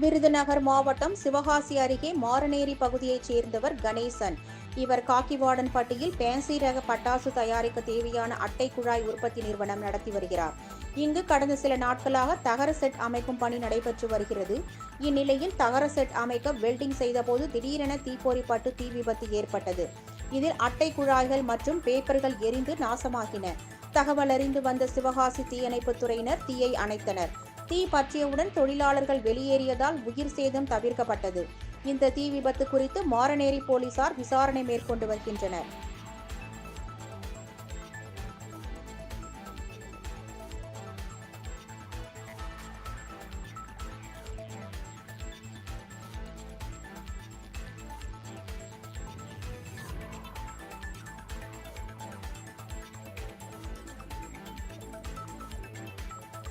விருதுநகர் மாவட்டம் சிவகாசி அருகே மாரநேரி பகுதியைச் சேர்ந்தவர் கணேசன். இவர் காக்கிவாடன்பட்டியில் பேன்சி ரக பட்டாசு தயாரிக்க தேவையான அட்டை குழாய் உற்பத்தி நிறுவனம் நடத்தி வருகிறார். இங்கு கடந்த சில நாட்களாக தகர செட் அமைக்கும் பணி நடைபெற்று வருகிறது. இந்நிலையில் தகர செட் அமைக்க வெல்டிங் செய்தபோது திடீரென தீப்பொறிப்பட்டு தீ விபத்து ஏற்பட்டது. இதில் அட்டை குழாய்கள் மற்றும் பேப்பர்கள் எரிந்து நாசமாகின. தகவல் அறிந்து வந்த சிவகாசி தீயணைப்புத் துறையினர் தீயை அணைத்தனர். தீ பற்றியவுடன் தொழிலாளர்கள் வெளியேறியதால் உயிர் சேதம் தவிர்க்கப்பட்டது. இந்த தீ விபத்து குறித்து மாரநேரி போலீசார் விசாரணை மேற்கொண்டு வருகின்றனர்.